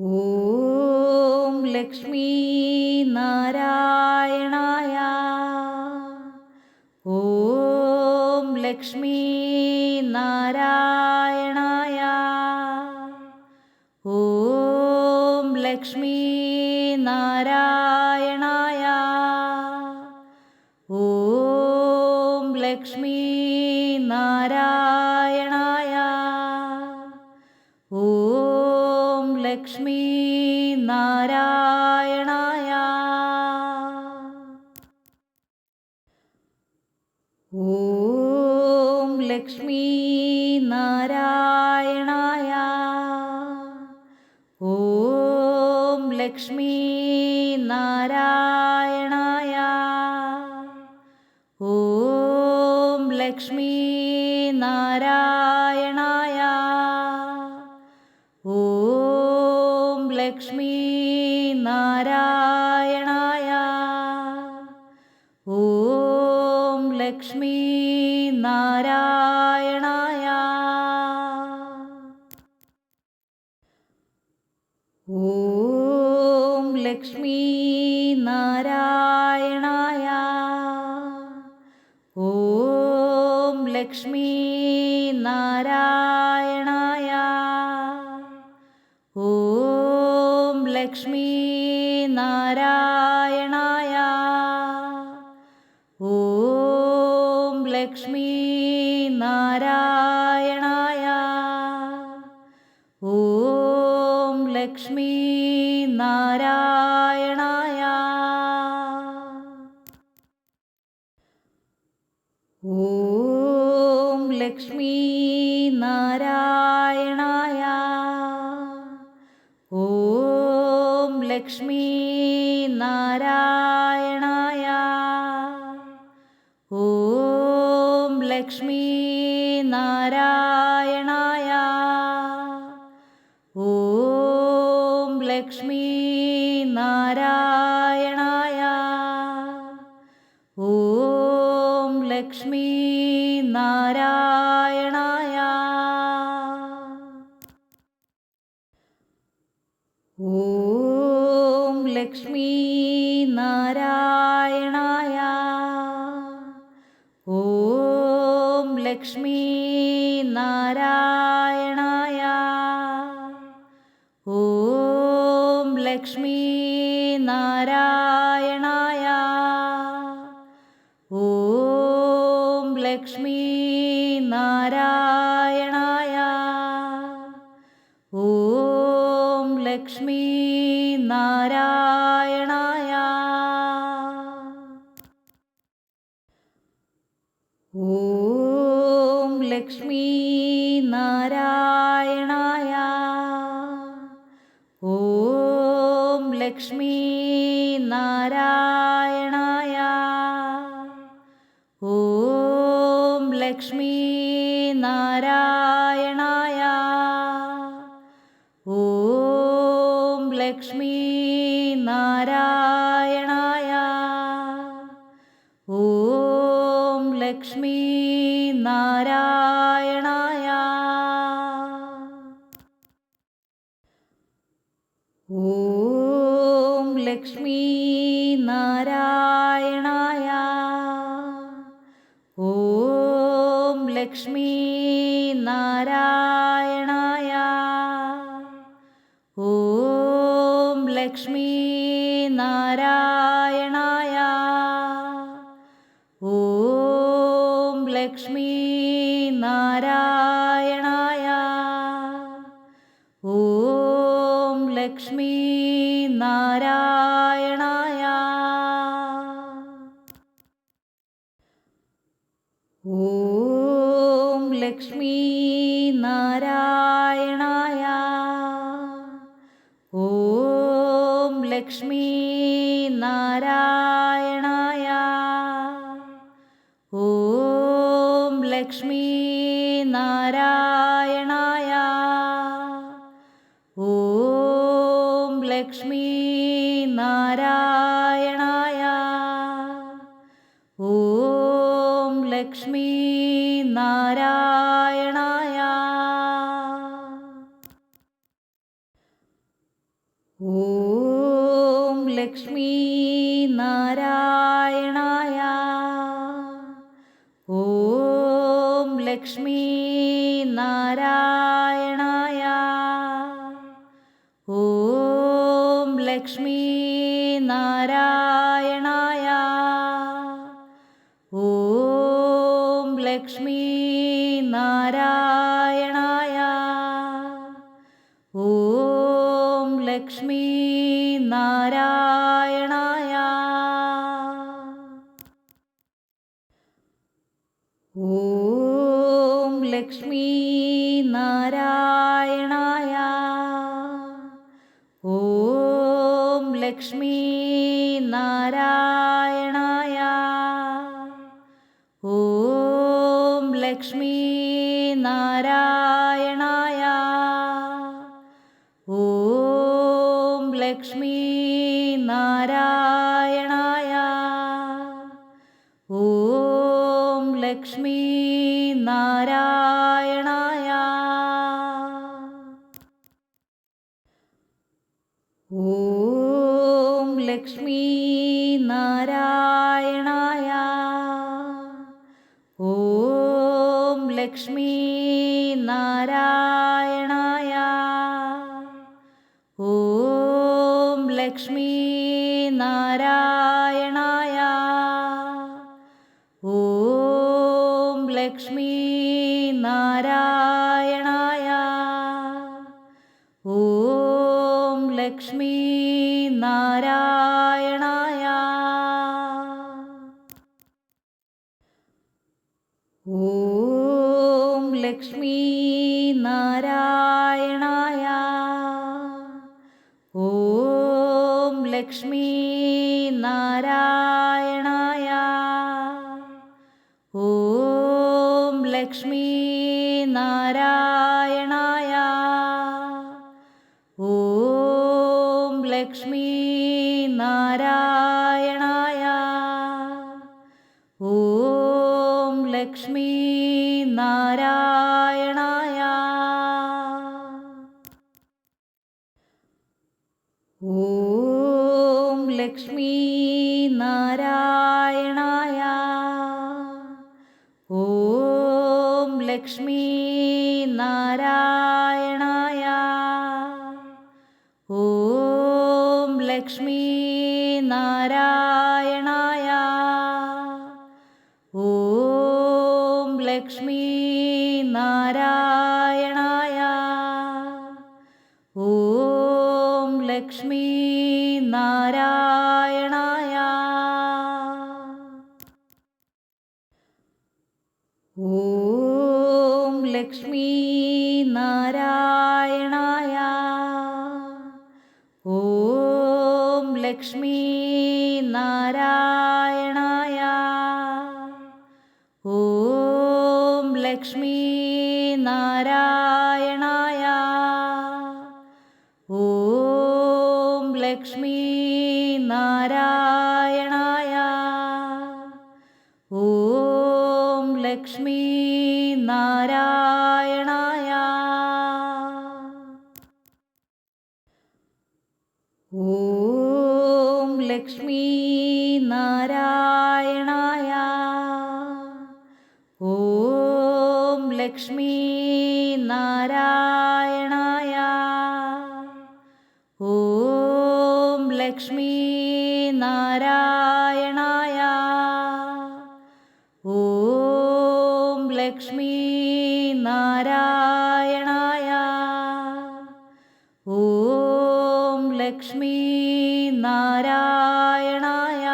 ഓം ലക്ഷ്മീ നാരായണായ. ഓം ലക്ഷ്മീ നാരായണായ. ഓം ലക്ഷ്മീ നാരായണായ. ഓം ലക്ഷ്മീ നാരായണായ ലക്ഷ്മീ നാരായണായ. ഓം ലക്ഷ്മീ നാരായണായ. ഓം ലക്ഷ്മീ നാരായണായ. ഓം ലക്ഷ്മീ നാരായണായ. ഓം ലക്ഷ്മീ നാരായണായ. ഓം ലക്ഷ്മീ നാരായണായ. ഓം ലക്ഷ്മീ നാരായണായ. ഓം ലക്ഷ്മീ ലക്ഷ്മീ നാരായണായ. ഓം ലക്ഷ്മീ നാരായണായ. ഓം ലക്ഷ്മീ നാരായണായ. ഓം ലക്ഷ്മീ നാരായണായ. ഓം ലക്ഷ്മീ लक्ष्मी ലക്ഷ്മീ നാരായണായ. ഓം ലക്ഷ്മീ നാരായണായ. ഓം ലക്ഷ്മീ നാരായണായ. ഓം ലക്ഷ്മീ ലക്ഷ്മീ നാരായണായ. ഓം ലക്ഷ്മീ നാരായണായ. ഓം ലക്ഷ്മീ നാരായണായ. ഓം ലക്ഷ്മീ നാരായണായ. ഓം ലക്ഷ്മീ നാരായണ ലക്ഷ്മി ലക്ഷ്മീ നാരായണായ. ഓം ലക്ഷ്മീ നാരായണായ. ഓം ലക്ഷ്മീ നാരായണായ. ഓം ലക്ഷ്മീ ശ്രീനാരായണായ. ഓം ലക്ഷ്മീ നാരായണായ ഓം ലക്ഷ്മീ നാരായണായ ഓം ലക്ഷ്മീ നാരായണായ ലക്ഷ്മീ നാരായണായ. ഓം ലക്ഷ്മീ നാരായണായ. ഓം ലക്ഷ്മീ നാരായണായ. ഓം ലക്ഷ്മീ നാരായണായ. ഓം ലക്ഷ്മീ നാരായണായ. ഓം ലക്ഷ്മീ നാരായണായ. ഓം ലക്ഷ്മീ നാരായണായ. ഓം ലക്ഷ്മീ നാരായണായ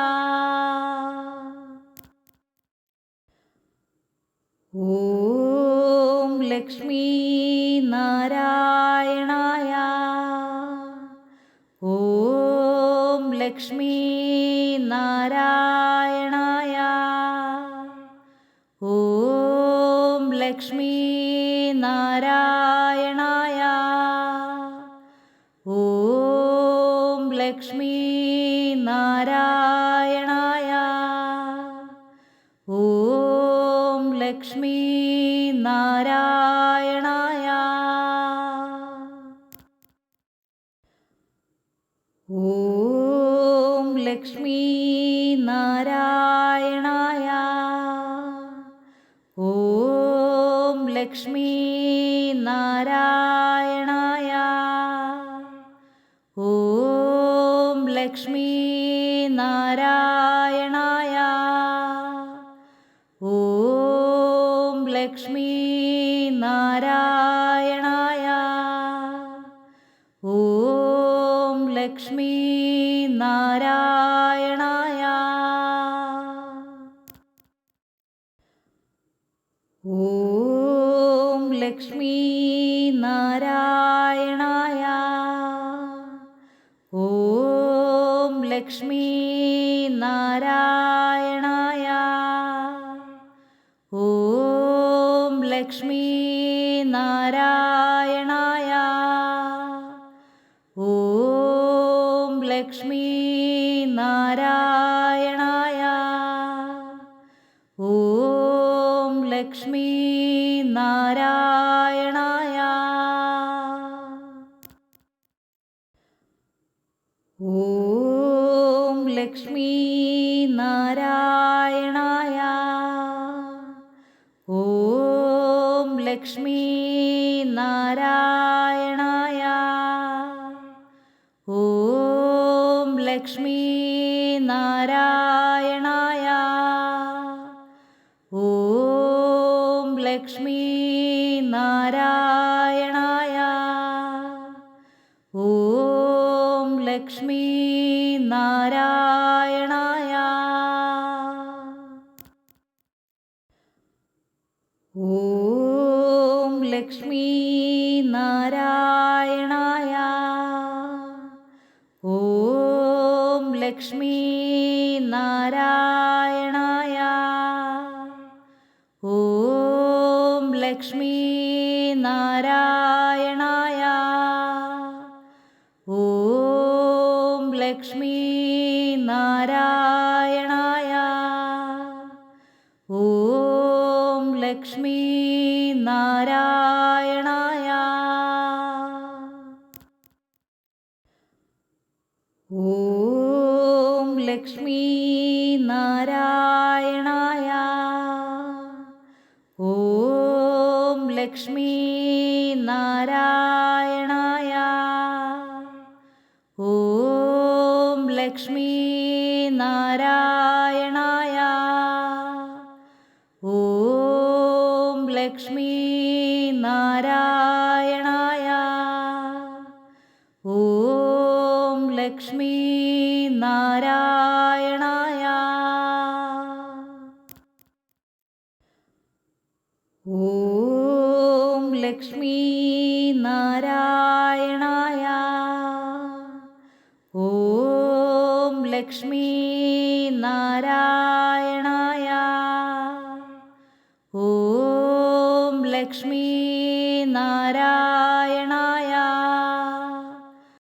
ഓം ലക്ഷ്മീ നാരായണായ ഓം ലക്ഷ്മീ നാരായണായ ഓം ലക്ഷ്മീ നാരായണ ലക്ഷ്മീ നാരായണായ. ഓം ലക്ഷ്മീ നാരായണായ. ഓം ലക്ഷ്മീ നാരായണായ. ഓം ലക്ഷ്മീ നാരായണായ ലക്ഷ്മീ നാരായണായ. ഓം ലക്ഷ്മീ നാരായണായ. ഓം ലക്ഷ്മീ നാരായണായ. ഓം ലക്ഷ്മീ ലക്ഷ്മീ നാരായണായ. ഓം ലക്ഷ്മീ നാരായണായ. ഓം ലക്ഷ്മീ നാരായണായ. ഓം ലക്ഷ്മീ